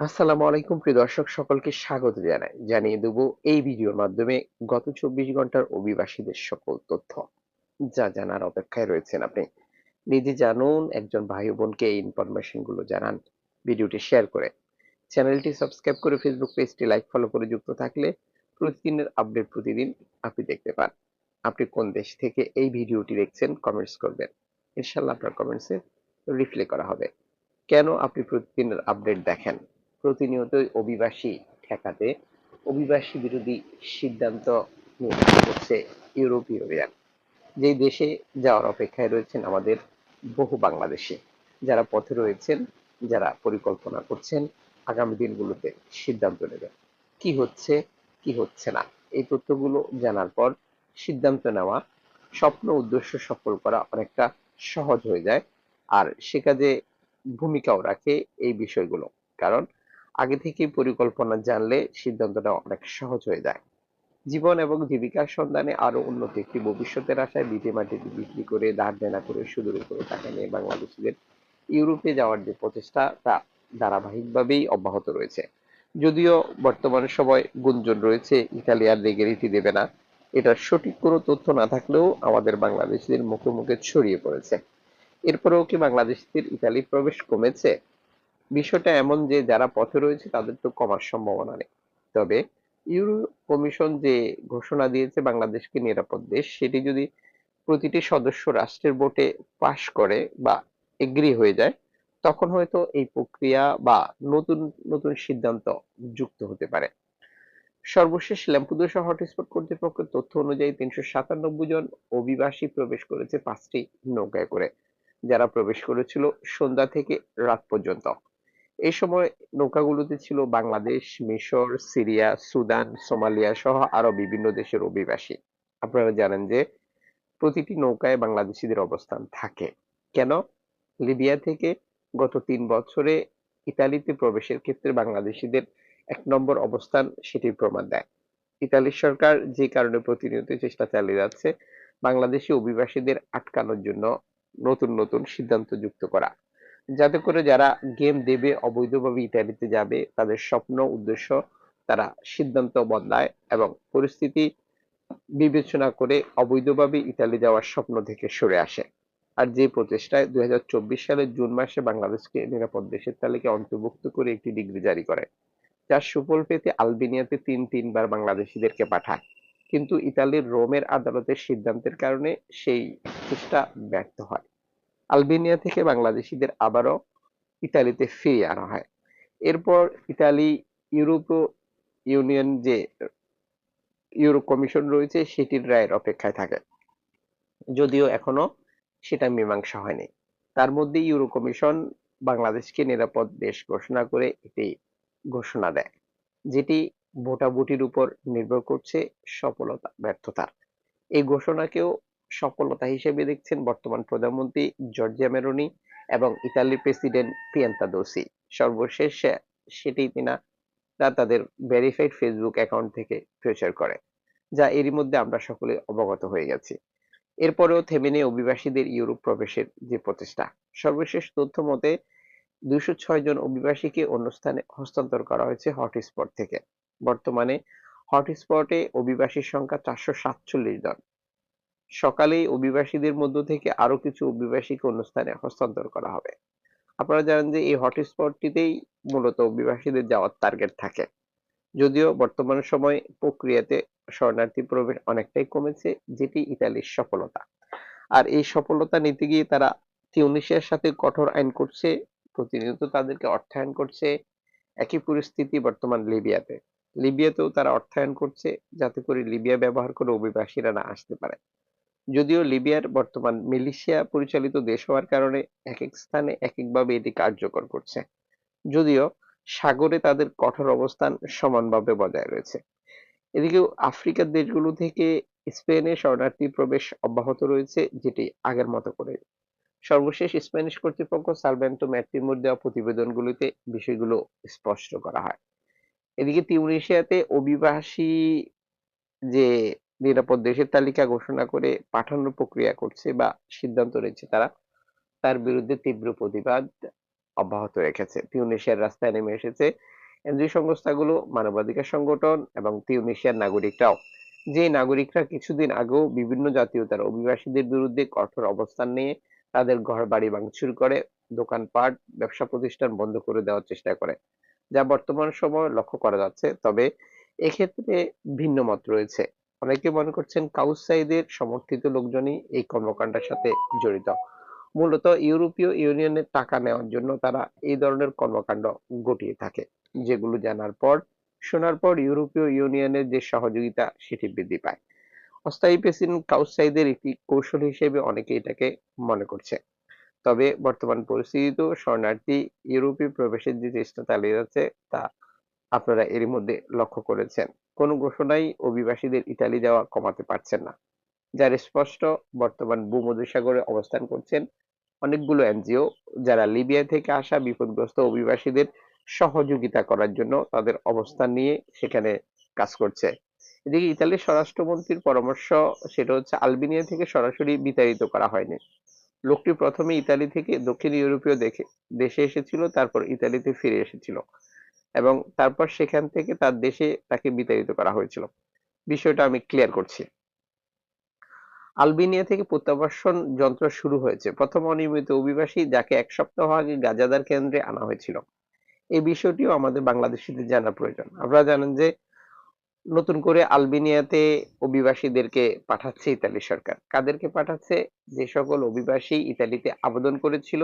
আসসালামু আলাইকুম, প্রিয় দর্শক, সকলকে স্বাগত জানাই। জানিয়ে দেব এই ভিডিওর মাধ্যমে গত চব্বিশ ঘণ্টার অভিবাসীদের সকল তথ্য। যা জানার অপেক্ষায় রয়েছেন আপনি। নিজে জানুন, একজন ভাই বোনকে এই ইনফরমেশনগুলো জানান, ভিডিওটি শেয়ার করে। চ্যানেলটি সাবস্ক্রাইব করে ফেসবুক পেজটি লাইক ফলো করে যুক্ত থাকলে প্রতিদিনের আপডেট প্রতিদিন আপনি দেখতে পান। আপনি কোন দেশ থেকে এই ভিডিওটি দেখছেন কমেন্টস করবেন। ইনশাল্লাহ আপনার কমেন্টসে রিপ্লে করা হবে। কেন আপনি প্রতিদিনের আপডেট দেখেন? প্রতিনিয়তই অভিবাসী ঠেকাতে অভিবাসী বিরোধী সিদ্ধান্ত নিয়ে করছে ইউরোপীয় ইউনিয়ন যেই দেশে যাওয়ার অপেক্ষায় রয়েছেন আমাদের বহু বাংলাদেশি। যারা পথে রয়েছেন, যারা পরিকল্পনা করছেন, আগামী দিনগুলোতে সিদ্ধান্ত নেবেন। কি হচ্ছে কি হচ্ছে না? এই তথ্যগুলো জানার পর সিদ্ধান্ত নেওয়া, স্বপ্ন, উদ্দেশ্য সফল করা অনেকটা সহজ হয়ে যায়। আর সে কাজে ভূমিকাও রাখে এই বিষয়গুলো। কারণ আগে থেকেই পরিকল্পনা জানলে সিদ্ধান্তটা অনেক সহজ হয়ে যায়। জীবন এবং জীবিকার সন্ধানে আরও উন্নত একটি ভবিষ্যতের আশায় ভিটে মাটিতে বিক্রি করে, ধার দেনা করে, সুদের উপরে টাকা নিয়ে বাংলাদেশিদের ইউরোপে যাওয়ার যে প্রচেষ্টা, তা ধারাবাহিকভাবেই অব্যাহত রয়েছে। যদিও বর্তমান সময় গুঞ্জন রয়েছে, ইতালি আর রীতি দেবে না। এটার সঠিক কোনো তথ্য না থাকলেও আমাদের বাংলাদেশিদের মুখে মুখে ছড়িয়ে পড়েছে। এরপরেও কি বাংলাদেশিদের ইতালি প্রবেশ কমেছে? বিষয়টা এমন যে যারা পথে রয়েছে, তাদের তো কমার সম্ভাবনা নেই। তবে ইউরো কমিশন যে ঘোষণা দিয়েছে বাংলাদেশকে নিরাপদ দেশ, সেটি যদি প্রতিটি সদস্য রাষ্ট্রের ভোটে পাশ করে বা এগ্রি হয়ে যায়, তখন হয়তো এই প্রক্রিয়া বা নতুন নতুন সিদ্ধান্ত যুক্ত হতে পারে। সর্বশেষ ল্যাম্পুদোসা হটস্পট কর্তৃপক্ষের তথ্য অনুযায়ী তিনশো সাতানব্বই জন অভিবাসী প্রবেশ করেছে পাঁচটি নৌকায় করে, যারা প্রবেশ করেছিল সন্ধ্যা থেকে রাত পর্যন্ত। এই সময় নৌকাগুলোতে ছিল বাংলাদেশ, মিশর, সিরিয়া, সুদান, সোমালিয়া সহ আরও বিভিন্ন দেশের অভিবাসী। আপনারা জানেন যে প্রতিটি নৌকায় বাংলাদেশিদের অবস্থান থাকে। কেন? লিবিয়া থেকে গত তিন বছরে ইতালিতে প্রবেশের ক্ষেত্রে বাংলাদেশিদের এক নম্বর অবস্থান সেটির প্রমাণ দেয়। ইতালির সরকার যে কারণে প্রতিনিয়ত চেষ্টা চালিয়ে যাচ্ছে, বাংলাদেশি অভিবাসীদের আটকানোর জন্য নতুন নতুন সিদ্ধান্ত যুক্ত করা। যাতে করে যারা গেম দেবে, অবৈধভাবে ইতালিতে যাবে, তাদের স্বপ্ন, উদ্দেশ্য তারা সিদ্ধান্ত বদলায় এবং পরিস্থিতি বিবেচনা করে অবৈধভাবে ইতালি যাওয়ার স্বপ্ন থেকে সরে আসে। আর যে প্রচেষ্টায় দুই হাজার চব্বিশ সালের জুন মাসে বাংলাদেশকে নিরাপদ দেশের তালিকায় অন্তর্ভুক্ত করে একটি ডিগ্রি জারি করে, যার সুফল পেতে আলবেনিয়াতে তিন তিনবার বাংলাদেশিদেরকে পাঠায়। কিন্তু ইতালির রোমের আদালতের সিদ্ধান্তের কারণে সেই চেষ্টা ব্যর্থ হয়। আলবেনিয়া থেকে বাংলাদেশিদের আবারও ইতালিতে ফিরিয়ে আনা হয়। এরপর ইতালি, ইউরোপ ইউনিয়ন যে ইউরো কমিশন রয়েছে, সেটির রায়ের অপেক্ষায় থাকে। যদিও এখনও সেটা মীমাংসা হয়নি। তার মধ্যে ইউরো কমিশন বাংলাদেশকে নিরাপদ দেশ ঘোষণা করে এটি ঘোষণা দেয়, যেটি ভোটাভুটির উপর নির্ভর করছে সফলতা, ব্যর্থতার। এই ঘোষণাকেও সফলতা হিসেবে দেখছেন বর্তমান প্রধানমন্ত্রী জর্জিয়া মেরোনি এবং ইতালির প্রেসিডেন্ট পিয়ান্তা দোসি সর্বশেষ সেটি কিনা তা তাদের ভেরিফাইড ফেসবুক অ্যাকাউন্ট থেকে প্রচার করে, যা এরই মধ্যে আমরা সকলে অবগত হয়ে গেছি। এরপরেও থেমে নেই অভিবাসীদের ইউরোপ প্রবেশের যে প্রচেষ্টা। সর্বশেষ তথ্য মতে, দুইশো ছয় জন অভিবাসীকে অন্য স্থানে হস্তান্তর করা হয়েছে হটস্পট থেকে। বর্তমানে হটস্পটে অভিবাসীর সংখ্যা চারশো সাতচল্লিশ জন। সকালেই অভিবাসীদের মধ্য থেকে আরও কিছু অভিবাসীকে অন্য স্থানে হস্তান্তর করা হবে। আপনারা জানেন যে এই হটস্পটটিতেই মূলত অভিবাসীদের যাওয়ার টার্গেট থাকে। যদিও বর্তমান সময় প্রক্রিয়াতে শরণার্থী প্রবেশ অনেকটাই কমেছে, যেটি ইতালির সফলতা। আর এই সফলতা নিতে গিয়ে তারা তিউনিশিয়ার সাথে কঠোর আইন করছে, প্রতিনিয়ত তাদেরকে অর্থায়ন করছে। একই পরিস্থিতি বর্তমান লিবিয়াতে। লিবিয়াতেও তারা অর্থায়ন করছে, যাতে করে লিবিয়া ব্যবহার করে অভিবাসীরা না আসতে পারে। যদিও লিবিয়ার বর্তমান মিলিশিয়া পরিচালিত দেশ হওয়ার কারণে এক এক স্থানে এক একভাবে এটি কার্যকর করছে। যদিও সাগরে তাদের কঠোর অবস্থান সমানভাবে বজায় রয়েছে। এদিকে আফ্রিকার দেশগুলো থেকে স্পেনে শরণার্থী প্রবেশ অব্যাহত রয়েছে, যেটি আগের মতো করে। সর্বশেষ স্প্যানিশ কর্তৃপক্ষ সালভেন্টো ম্যাট্রিমোর দেওয়া প্রতিবেদনগুলিতে বিষয়গুলো স্পষ্ট করা হয়। এদিকে তিউনিশিয়াতে অভিবাসী যে নিরাপদ দেশের তালিকা ঘোষণা করে পাঠানোর প্রক্রিয়া করছে বা সিদ্ধান্ত নিচ্ছে তারা, তার বিরুদ্ধে তীব্র প্রতিবাদ অব্যাহত রেখেছে। তিউনিসিয়ার রাস্তায় নেমে এসেছে এনজিও সংস্থাগুলো, মানবাধিকার সংগঠন এবং তিউনিসিয়ার নাগরিকরাও। যে নাগরিকরা কিছুদিন আগেও বিভিন্ন জাতীয়তার অভিবাসীদের বিরুদ্ধে কঠোর অবস্থান নিয়ে তাদের ঘর বাড়ি ভাঙচুর করে, দোকানপাট, ব্যবসা প্রতিষ্ঠান বন্ধ করে দেওয়ার চেষ্টা করে, যা বর্তমান সময়ে লক্ষ্য করা যাচ্ছে। তবে এক্ষেত্রে ভিন্ন মত রয়েছে। অনেকে মনে করছেন কাউস সাইদের সমর্থিত লোকজনই এই কর্মকাণ্ডের সাথে জড়িত। মূলত ইউরোপীয় ইউনিয়নের টাকা নেওয়ার জন্য তারা এই ধরনের কর্মকাণ্ড ঘটিয়ে থাকে, যেগুলো জানার পর, শোনার পর ইউরোপীয় ইউনিয়নের যে সহযোগিতা সেটি বৃদ্ধি পায়। অস্থায়ী প্রেসিডেন্ট কাউস সাইদের একটি কৌশল হিসেবে অনেকে এটাকে মনে করছে। তবে বর্তমান পরিস্থিতিতেও শরণার্থী ইউরোপে প্রবেশের যে চেষ্টা চালিয়ে যাচ্ছে তা আপনারা এরই মধ্যে লক্ষ্য করেছেন। কোন ঘোষণাই অভিবাসীদের ইতালি যাওয়া কমাতে পারছেন না। যার স্পষ্ট বর্তমান ভূমধ্যসাগরে অবস্থান করছেন অনেকগুলো এনজিও, যারা লিবিয়া থেকে আসা বিপদগ্রস্ত অভিবাসীদের সহযোগিতা করার জন্য তাদের অবস্থান নিয়ে সেখানে কাজ করছে। এদিকে ইতালির স্বরাষ্ট্রমন্ত্রীর পরামর্শ, সেটা হচ্ছে আলবেনিয়া থেকে সরাসরি বিতাড়িত করা হয়নি। লোকটি প্রথমে ইতালি থেকে দক্ষিণ ইউরোপীয় দেশে এসেছিল, তারপর ইতালিতে ফিরে এসেছিল। এবং তারপর সেখান থেকে তার দেশে তাকে বিতাড়িত করা হয়েছিল। বিষয়টা আমি ক্লিয়ার করছি। আলবেনিয়া থেকে প্রত্যাবাসন যন্ত্র শুরু হয়েছে। প্রথম অনিয়মিত অভিবাসী যাকে এক সপ্তাহ আগে গাজাদার কেন্দ্রে আনা হয়েছিল। এই বিষয়টিও আমাদের বাংলাদেশিদের জানা প্রয়োজন। আপনারা জানেন যে নতুন করে আলবেনিয়াতে অভিবাসীদেরকে পাঠাচ্ছে ইতালি সরকার। কাদেরকে পাঠাচ্ছে? যে সকল অভিবাসী ইতালিতে আবেদন করেছিল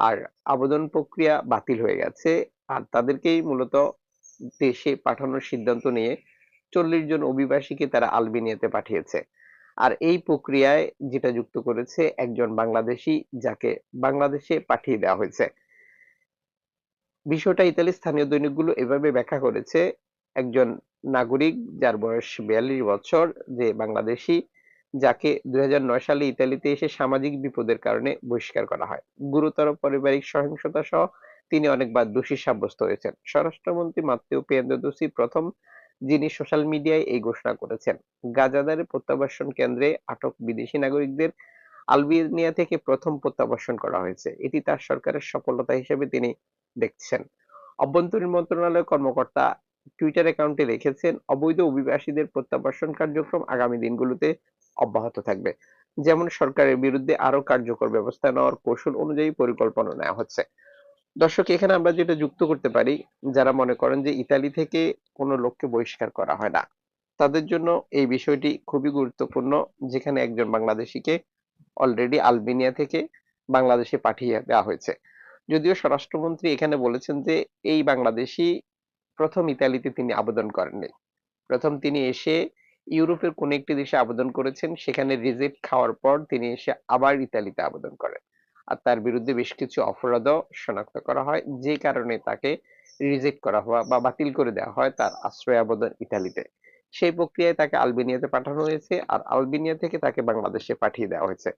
আর আবেদন প্রক্রিয়া বাতিল হয়ে গেছে। আর তাদেরকেই মূলত দেশে পাঠানোর সিদ্ধান্ত নিয়ে চল্লিশ জন অভিবাসীকে তারা আলবেনিয়াতে পাঠিয়েছে। আর এই প্রক্রিয়ায় যেটা যুক্ত করেছে একজন বাংলাদেশি যাকে বাংলাদেশে পাঠিয়ে দেওয়া হয়েছে। বিষয়টা ইতালির স্থানীয় দৈনিকগুলো এভাবে ব্যাখ্যা করেছে। একজন নাগরিক যার বয়স বিয়াল্লিশ বছর, যে বাংলাদেশি, যাকে দুই হাজার নয় সালে ইতালিতে এসে সামাজিক বিপদের কারণে বহিষ্কার করা হয়। গুরুতর পারিবারিক সহিংসতা সহ তিনি অনেকবার দোষী সাব্যস্ত হয়েছেন। স্বরাষ্ট্রমন্ত্রী মাত্তেও পেয়ান্দোসি প্রথম যিনি সোশ্যাল মিডিয়ায় এই ঘোষণা করেছেন। গাজাদারে প্রত্যাবাসন কেন্দ্রে আটক বিদেশি নাগরিকদের আলবেনিয়া থেকে প্রথম প্রত্যাবাসন করা হয়েছে। এটি তার সরকারের সফলতা হিসেবে তিনি দেখছেন। অভ্যন্তরীণ মন্ত্রণালয়ের কর্মকর্তা টুইটার অ্যাকাউন্টে লিখেছেন, অবৈধ অভিবাসীদের প্রত্যাবাসন কার্যক্রম আগামী দিনগুলোতে অব্যাহত থাকবে। যেমন সরকারের বিরুদ্ধে আরও কার্যকর ব্যবস্থা নেওয়ার কৌশল অনুযায়ী পরিকল্পনা নেওয়া হচ্ছে। দর্শক, এখানে আমরা যেটা যুক্ত করতে পারি, যারা মনে করেন যে ইতালি থেকে কোনো লোককে বহিষ্কার করা হয় না, তাদের জন্য এই বিষয়টি খুবই গুরুত্বপূর্ণ, যেখানে একজন বাংলাদেশিকে অলরেডি আলবেনিয়া থেকে বাংলাদেশে পাঠিয়ে দেওয়া হয়েছে। যদিও স্বরাষ্ট্রমন্ত্রী এখানে বলেছেন যে এই বাংলাদেশি প্রথম ইতালিতে তিনি আবেদন করেননি। প্রথম তিনি এসে ইউরোপের কোন একটি দেশে আবেদন করেছেন, সেখানে রিজেক্ট খাওয়ার পর তিনি এসে আবার ইতালিতে আবেদন করেন। আর তার বিরুদ্ধে বেশ কিছু অপরাধও শনাক্ত করা হয় যে কারণে তাকে রিজেক্ট করা হওয়া বা বাতিল করে দেওয়া হয় তার আশ্রয় আবেদন ইতালিতে। সেই প্রক্রিয়ায় তাকে আলবেনিয়াতে পাঠানো হয়েছে আর আলবেনিয়া থেকে তাকে বাংলাদেশে পাঠিয়ে দেওয়া হয়েছে।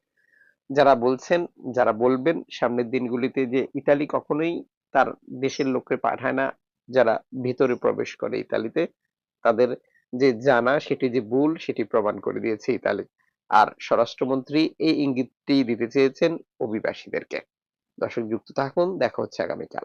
যারা বলছেন, যারা বলবেন, সামনের দিনগুলিতে যে ইতালি কখনোই তার দেশের লোককে পাঠায় না, যারা ভিতরে প্রবেশ করে ইতালিতে, তাদের যে জানা, সেটি যে ভুল, সেটি প্রমাণ করে দিয়েছে ইতালি। আর স্বরাষ্ট্রমন্ত্রী এই ইঙ্গিতটি দিতে চেয়েছেন অভিবাসীদেরকে। দর্শক যুক্ত থাকুন দেখা হচ্ছে আগামীকাল।